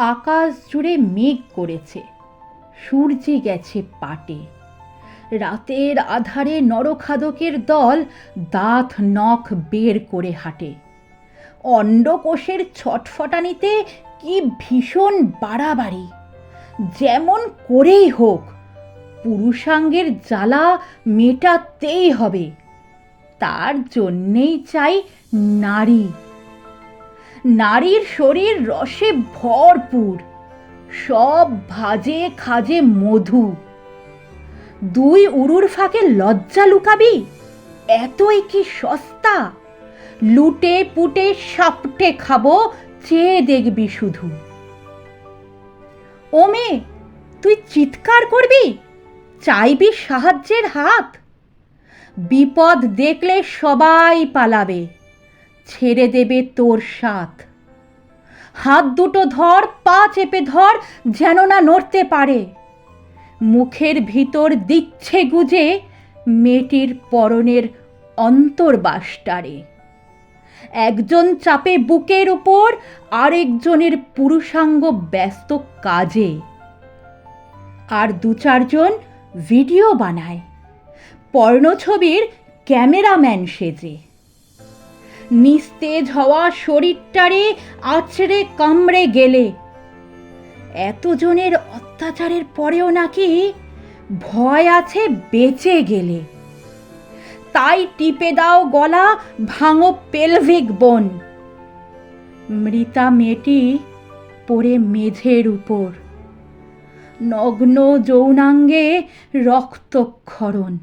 আকাশ জুড়ে মেঘ করেছে। সূর্যে গেছে পাটে। রাতের আধারে নরখাদকের দল দাঁত নখ বের করে হাঁটে। অন্ডকোষের ছটফটানিতে কি ভীষণ বাড়াবাড়ি। যেমন করেই হোক, পুরুষাঙ্গের জ্বালা মেটাতেই হবে। তার জন্যেই চাই নারী। নারীর শরীর রসে ভরপুর। সব ভাজে খাজে মধু। দুই উরুর ফাঁকে লজ্জা লুকাবি? এতই কি সস্তা? লুটে পুটে সাপটে খাব, চেয়ে দেখবি শুধু। ও মেয়ে, তুই চিৎকার করবি? চাইবি সাহায্যের হাত? বিপদ দেখলে সবাই পালাবে। ছেড়ে দেবে তোর সাথ। হাত দুটো ধর, পা চেপে ধর, যেন না নড়তে পারে। মুখের ভিতর দিচ্ছে গুজে মেয়েটির পরনের অন্তর্বাসটারে। একজন চাপে বুকের উপর, আরেকজনের পুরুষাঙ্গ ব্যস্ত কাজে। আর দু চারজন ভিডিও বানায়। পর্ণছবির ক্যামেরাম্যান সেজে। নিস্তেজ হওয়া শরীরটারে আছড়ে কামড়ে গেলে। এতজনের অত্যাচারের পরেও নাকি ভয় আছে বেঁচে গেলে। তাই টিপে দাও গলা, ভাঙো পেলভিক বোন। মৃতা মেয়েটি পড়ে মেঝের উপর। নগ্ন যৌনাঙ্গে রক্তক্ষরণ।